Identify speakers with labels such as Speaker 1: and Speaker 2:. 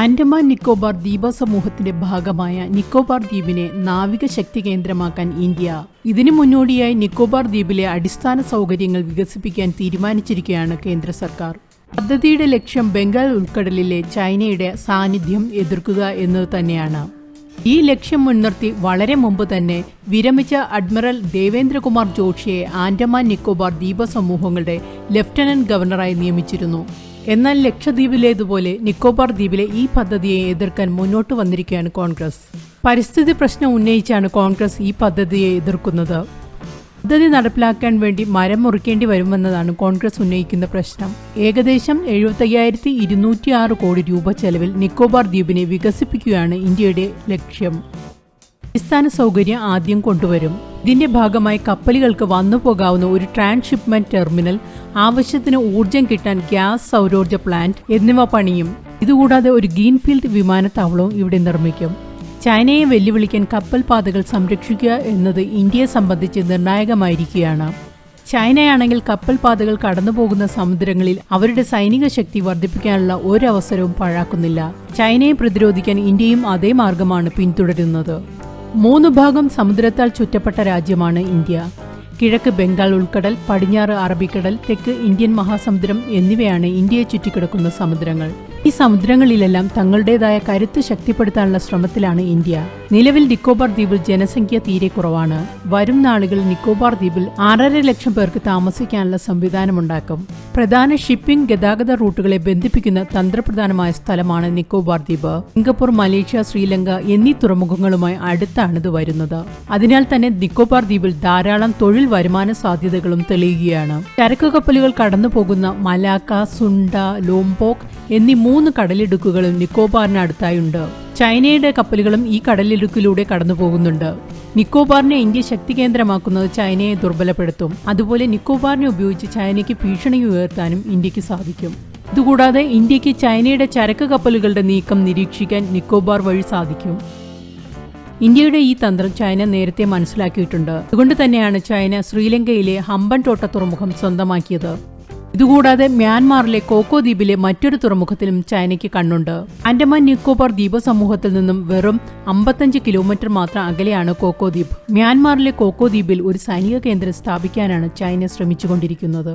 Speaker 1: ആൻഡമാൻ നിക്കോബാർ ദ്വീപ സമൂഹത്തിന്റെ ഭാഗമായ നിക്കോബാർ ദ്വീപിനെ നാവിക ശക്തി കേന്ദ്രമാക്കാൻ ഇന്ത്യ. ഇതിനു മുന്നോടിയായി നിക്കോബാർ ദ്വീപിലെ അടിസ്ഥാന സൗകര്യങ്ങൾ വികസിപ്പിക്കാൻ തീരുമാനിച്ചിരിക്കുകയാണ് കേന്ദ്ര സർക്കാർ. പദ്ധതിയുടെ ലക്ഷ്യം ബംഗാൾ ഉൾക്കടലിലെ ചൈനയുടെ സാന്നിധ്യം എതിർക്കുക എന്നത് തന്നെയാണ്. ഈ ലക്ഷ്യം മുൻനിർത്തി വളരെ മുമ്പ് തന്നെ വിരമിച്ച അഡ്മിറൽ ദേവേന്ദ്രകുമാർ ജോഷിയെ ആൻഡമാൻ നിക്കോബാർ ദ്വീപ സമൂഹങ്ങളുടെ ലഫ്റ്റനന്റ് ഗവർണറായി നിയമിച്ചിരുന്നു. എന്നാൽ ലക്ഷദ്വീപിലേതുപോലെ നിക്കോബാർ ദ്വീപിലെ ഈ പദ്ധതിയെ എതിർക്കാൻ മുന്നോട്ട് വന്നിരിക്കുകയാണ് കോൺഗ്രസ്. പരിസ്ഥിതി പ്രശ്നം ഉന്നയിച്ചാണ് കോൺഗ്രസ് ഈ പദ്ധതിയെ എതിർക്കുന്നത്. പദ്ധതി നടപ്പിലാക്കാൻ വേണ്ടി മരം മുറിക്കേണ്ടി വരുമെന്നതാണ് കോൺഗ്രസ് ഉന്നയിക്കുന്ന പ്രശ്നം. ഏകദേശം എഴുപത്തയ്യായിരത്തി ഇരുന്നൂറ്റി ആറ് കോടി രൂപ ചെലവിൽ നിക്കോബാർ ദ്വീപിനെ വികസിപ്പിക്കുകയാണ് ഇന്ത്യയുടെ ലക്ഷ്യം. അടിസ്ഥാന സൗകര്യം ആദ്യം കൊണ്ടുവരും. ഇതിന്റെ ഭാഗമായി കപ്പലുകൾക്ക് വന്നു പോകാവുന്ന ഒരു ട്രാൻസ്ഷിപ്മെന്റ് ടെർമിനൽ ആവശ്യത്തിന് ഊർജം കിട്ടാൻ ഗ്യാസ് സൗരോർജ പ്ലാന്റ് എന്നിവ പണിയും. ഇതുകൂടാതെ ഒരു ഗ്രീൻഫീൽഡ് വിമാനത്താവളവും ഇവിടെ നിർമ്മിക്കും. ചൈനയെ വെല്ലുവിളിക്കാൻ കപ്പൽ പാതകൾ സംരക്ഷിക്കുക എന്നത് ഇന്ത്യയെ സംബന്ധിച്ച് നിർണായകമായിരിക്കുകയാണ്. ചൈനയാണെങ്കിൽ കപ്പൽ പാതകൾ കടന്നുപോകുന്ന സമുദ്രങ്ങളിൽ അവരുടെ സൈനിക ശക്തി വർദ്ധിപ്പിക്കാനുള്ള ഒരവസരവും പാഴാക്കുന്നില്ല. ചൈനയെ പ്രതിരോധിക്കാൻ ഇന്ത്യയും അതേ മാർഗമാണ് പിന്തുടരുന്നത്. മൂന്ന് ഭാഗം സമുദ്രത്താൽ ചുറ്റപ്പെട്ട രാജ്യമാണ് ഇന്ത്യ. കിഴക്ക് ബംഗാൾ ഉൾക്കടൽ പടിഞ്ഞാറ് അറബിക്കടൽ തെക്ക് ഇന്ത്യൻ മഹാസമുദ്രം എന്നിവയാണ് ഇന്ത്യയെ ചുറ്റിക്കിടക്കുന്ന സമുദ്രങ്ങൾ. ഈ സമുദ്രങ്ങളിലെല്ലാം തങ്ങളുടേതായ കരുത്ത് ശക്തിപ്പെടുത്താനുള്ള ശ്രമത്തിലാണ് ഇന്ത്യ. നിലവിൽ നിക്കോബാർ ദ്വീപിൽ ജനസംഖ്യ തീരെ കുറവാണ്. വരും നാളുകളിൽ നിക്കോബാർ ദ്വീപിൽ ആറര ലക്ഷം പേർക്ക് താമസിക്കാനുള്ള സംവിധാനമുണ്ടാക്കും. പ്രധാന ഷിപ്പിംഗ് ഗതാഗത റൂട്ടുകളെ ബന്ധിപ്പിക്കുന്ന തന്ത്രപ്രധാനമായ സ്ഥലമാണ് നിക്കോബാർ ദ്വീപ്. സിംഗപ്പൂർ മലേഷ്യ ശ്രീലങ്ക എന്നീ തുറമുഖങ്ങളുമായി അടുത്താണിത് വരുന്നത്. അതിനാൽ തന്നെ നിക്കോബാർ ദ്വീപിൽ ധാരാളം തൊഴിൽ വരുമാന സാധ്യതകളും തെളിയുകയാണ്. ചരക്കു കപ്പലുകൾ കടന്നു പോകുന്ന മലാക്ക സുണ്ട ലോംബോക്ക് എന്നീ മൂന്ന് കടലിടുക്കുകളും നിക്കോബാറിന് അടുത്തായുണ്ട്. ചൈനയുടെ കപ്പലുകളും ഈ കടലിടുക്കിലൂടെ കടന്നു പോകുന്നുണ്ട് നിക്കോബാറിനെ ഇന്ത്യ ശക്തി കേന്ദ്രമാക്കുന്നത് ചൈനയെ ദുർബലപ്പെടുത്തും. അതുപോലെ നിക്കോബാറിനെ ഉപയോഗിച്ച് ചൈനയ്ക്ക് ഭീഷണി ഉയർത്താനും ഇന്ത്യയ്ക്ക് സാധിക്കും. ഇതുകൂടാതെ ഇന്ത്യയ്ക്ക് ചൈനയുടെ ചരക്ക് കപ്പലുകളുടെ നീക്കം നിരീക്ഷിക്കാൻ നിക്കോബാർ വഴി സാധിക്കും. ഇന്ത്യയുടെ ഈ തന്ത്രം ചൈന നേരത്തെ മനസ്സിലാക്കിയിട്ടുണ്ട്. അതുകൊണ്ട് തന്നെയാണ് ചൈന ശ്രീലങ്കയിലെ ഹമ്പൻ തോട്ട തുറമുഖം സ്വന്തമാക്കിയത്. ഇതുകൂടാതെ മ്യാൻമാറിലെ കോക്കോ ദ്വീപിലെ മറ്റൊരു തുറമുഖത്തിലും ചൈനയ്ക്ക് കണ്ണുണ്ട്. ആൻഡമാൻ നിക്കോബാർ ദ്വീപ സമൂഹത്തിൽ നിന്നും വെറും അമ്പത്തഞ്ച് കിലോമീറ്റർ മാത്രം അകലെയാണ് കോക്കോ ദ്വീപ്. മ്യാൻമാറിലെ കോക്കോ ദ്വീപിൽ ഒരു സൈനിക കേന്ദ്രം സ്ഥാപിക്കാനാണ് ചൈന ശ്രമിച്ചുകൊണ്ടിരിക്കുന്നത്.